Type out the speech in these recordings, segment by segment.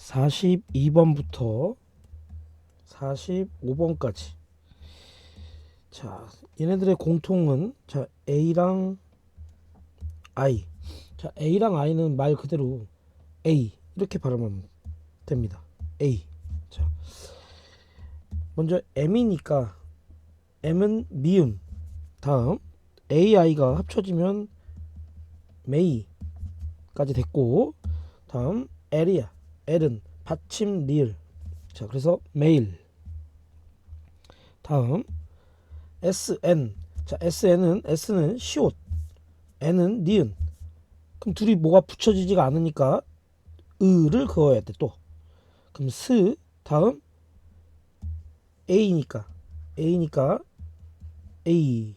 42번부터 45번까지. 자 얘네들의 공통은 자 A랑 I. 자 A랑 I는 말 그대로 A. 이렇게 발음하면 됩니다. A. 자 먼저 M이니까 M은 미음. 다음 AI가 합쳐지면 메이까지 됐고 다음 L이야 L은 받침 리을. 자 그래서 메일. 다음. SN 자 SN은 S는 시옷 N은 니은. 그럼 둘이 뭐가 붙여지지가 않으니까 으를 그어야 돼 또. 그럼 스 다음 A니까. A니까 A.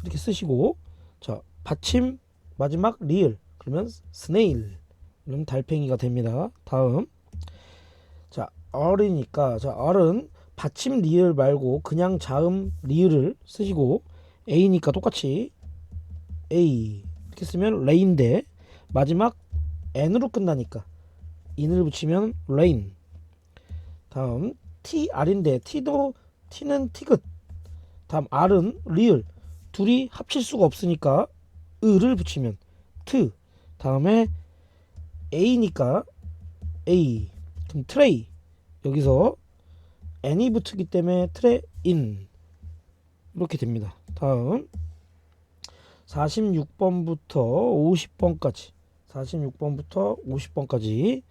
이렇게 쓰시고. 자 받침 마지막 리을. 그러면 스네일 그럼 달팽이가 됩니다. 다음. 자 R이니까 자 R은 받침 리을 말고 그냥 자음 리을을 쓰시고 A니까 똑같이 A 이렇게 쓰면 레인데 마지막 N으로 끝나니까 인을 붙이면 레인. 다음 T R인데 T도 T는 티긋. 다음 R은 리을. 둘이 합칠 수가 없으니까 을을 붙이면 트. 다음에 A니까 A. 그럼 트레이. 여기서 N이 붙기 때문에 트레인. 이렇게 됩니다. 다음. 46번부터 50번까지. 46번부터 50번까지.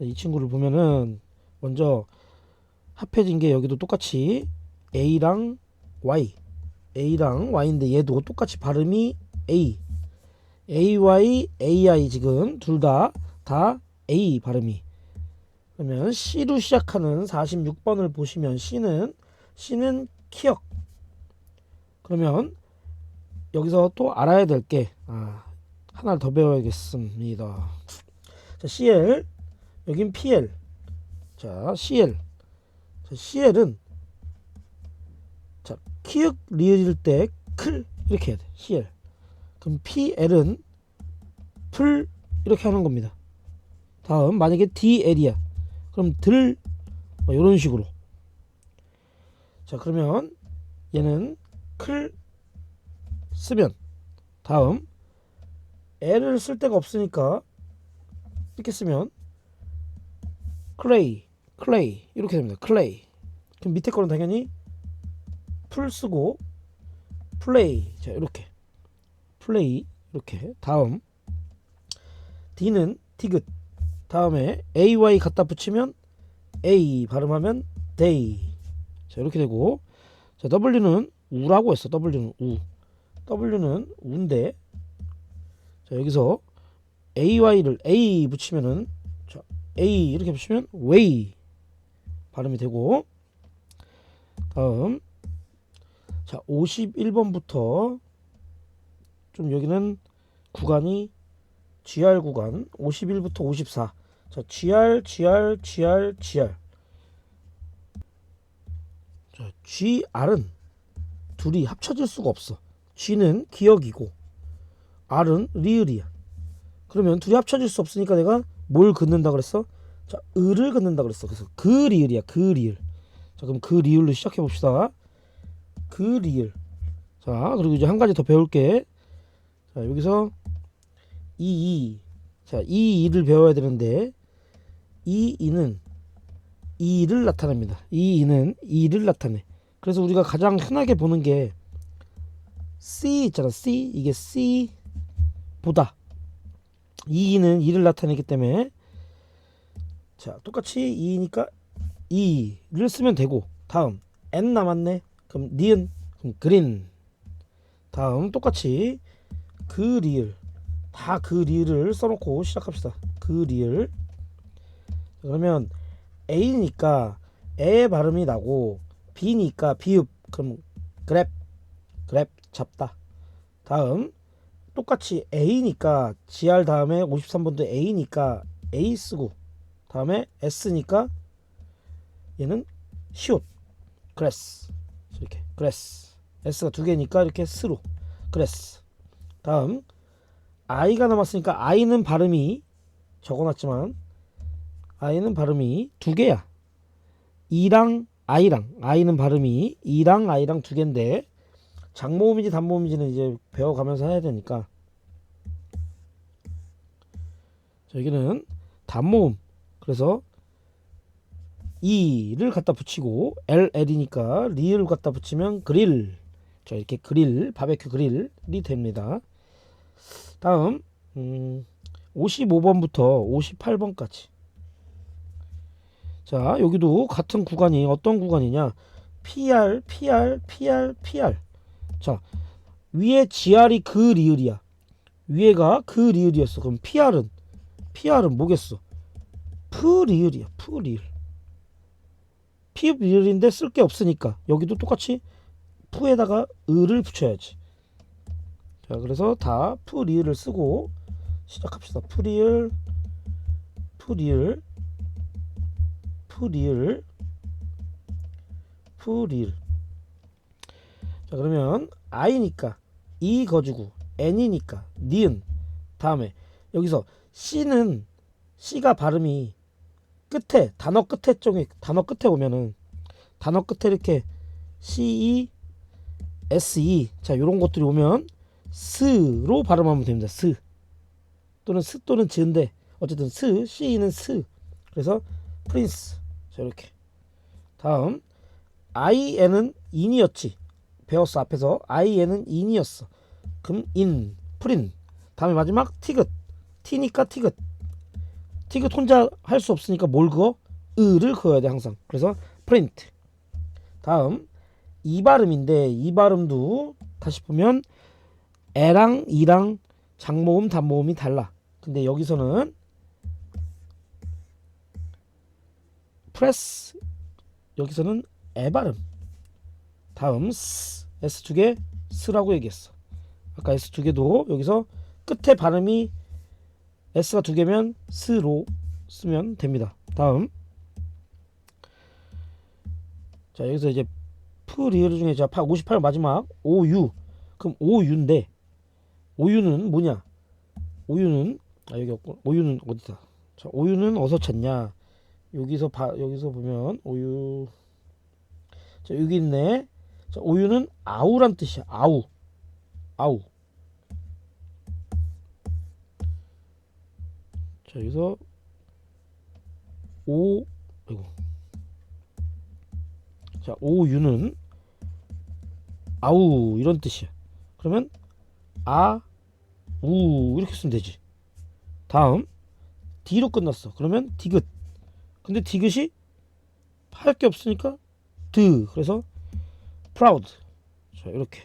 이 친구를 보면은 먼저 합해진 게 여기도 똑같이 A랑 Y. A랑 Y인데 얘도 똑같이 발음이 A AY AI 지금 둘다다 A 발음이. 그러면 C로 시작하는 46번을 보시면 C는 C는 키역 그러면 여기서 또 알아야 될게 아, 하나를 더 배워야겠습니다. 자 CL 여긴 PL 자 CL 자, CL은 자 키읔 리을일 때클 이렇게 해야 돼. CL 그럼 PL은 풀 이렇게 하는 겁니다. 다음 만약에 DL이야. 그럼 들 뭐 이런 식으로. 자 그러면 얘는 클 쓰면 다음 L을 쓸 데가 없으니까 이렇게 쓰면 클레이 클레이 이렇게 됩니다. 클레이 그럼 밑에 거는 당연히 풀 쓰고 플레이 자 이렇게 플레이. 이렇게. 다음. D는 디귿 다음에 AY 갖다 붙이면 A 발음하면 day. 자 이렇게 되고. 자 W는 우라고 했어. W는 우. W는 우인데. 자 여기서 AY를 A 붙이면은 자 A 이렇게 붙이면 way 발음이 되고. 다음. 자 51번부터 좀 여기는 구간이 GR 구간 51부터 54. 자, GR, GR, GR, GR. 자, GR은 둘이 합쳐질 수가 없어. G는 기억이고 R은 리을이야. 그러면 둘이 합쳐질 수 없으니까 내가 뭘 긋는다 그랬어? 자, 을을 긋는다 그랬어. 그래서 그 리을이야. 그 리을. 자, 그럼 그 리을로 시작해 봅시다. 그 리을. 자, 그리고 이제 한 가지 더 배울 게. 자, 여기서 이, 이. 자, 이, 이를 배워야 되는데, 이, 이는 이를 나타냅니다. 이, 이는 이를 나타내. 그래서 우리가 가장 흔하게 보는 게 C 있잖아. C. 이게 C 보다. 이, 이는 이를 나타내기 때문에 자, 똑같이 이니까 이를 쓰면 되고 다음 N 남았네. 그럼 니은 그럼 그린. 다음 똑같이 그 리을 다 그 리을을 써놓고 시작합시다. 그 리을. 그러면 A니까 에 발음이 나고 B니까 비읍. 그럼 그랩 그랩 잡다. 다음 똑같이 A니까 GR 다음에 53번도 A니까 A 쓰고 다음에 S니까 얘는 시옷 그레스. 이렇게. 그레스. S가 두 개니까 이렇게 스로 그레스 다음 I가 남았으니까 I는 발음이 적어놨지만 I는 발음이 두 개야. E랑 I랑 I는 발음이 E랑 I랑 두 개인데 장모음인지 단모음인지는 이제 배워가면서 해야 되니까. 자, 여기는 단모음. 그래서 E를 갖다 붙이고 LL이니까 리을 갖다 붙이면 그릴. 자 이렇게 그릴 바베큐 그릴이 됩니다 다음 음, 55번부터 58번까지. 자 여기도 같은 구간이 어떤 구간이냐? PR PR PR PR 자 위에 GR이 그 리을이야. 위에가 그 리을이었어. 그럼 PR은? PR은 뭐겠어? 프 리을이야. 프 리을. 피 리을인데 쓸 게 없으니까 여기도 똑같이 푸에다가 을을 붙여야지 자 그래서 다푸 리을을 쓰고 시작합시다. 푸 리을 푸 리을 푸 리을 푸 리을. 자 그러면 I니까 이 거주구 N이니까 니은. 다음에 여기서 C는 C가 발음이 끝에 단어 끝에 쪽에 단어 끝에 오면은 단어 끝에 이렇게 C E S E. 자 요런 것들이 오면 스로 발음하면 됩니다. 스. 또는 스 또는 즈인데 어쨌든 스 C는 스. 그래서 프린스. 자 이렇게. 다음. IN은 인이었지. 배웠어 앞에서. IN은 인이었어. 그럼 인 프린. 다음에 마지막 티긋. 티니까 티긋. 티긋 혼자 할 수 없으니까 뭘 그어? 을을 그어야 돼 항상. 그래서 프린트. 다음. 이 발음인데 이 발음도 다시 보면 에랑 이랑 장모음 단모음이 달라. 근데 여기서는 프레스 여기서는 에 발음 다음 스 S 두 개 스라고 얘기했어. 아까 S 두 개도 여기서 끝에 발음이 S가 두 개면 스로 쓰면 됩니다. 다음. 자 여기서 이제 프리얼 중에 자 58 마지막 OU 그럼 OU인데 OU는 뭐냐? OU는 아 여기 없고 OU는 어디다? 자 OU는 어디서 찾냐? 여기서 봐 여기서 보면 OU 자 여기 있네. 자 OU는 아우란 뜻이야. 아우. 아우. 자 여기서 오 아이고. 자 OU는 아우 이런 뜻이야. 그러면 아 우 이렇게 쓰면 되지. 다음 D로 끝났어. 그러면 디귿 근데 디귿이 할 게 없으니까 드. 그래서 proud. 자 이렇게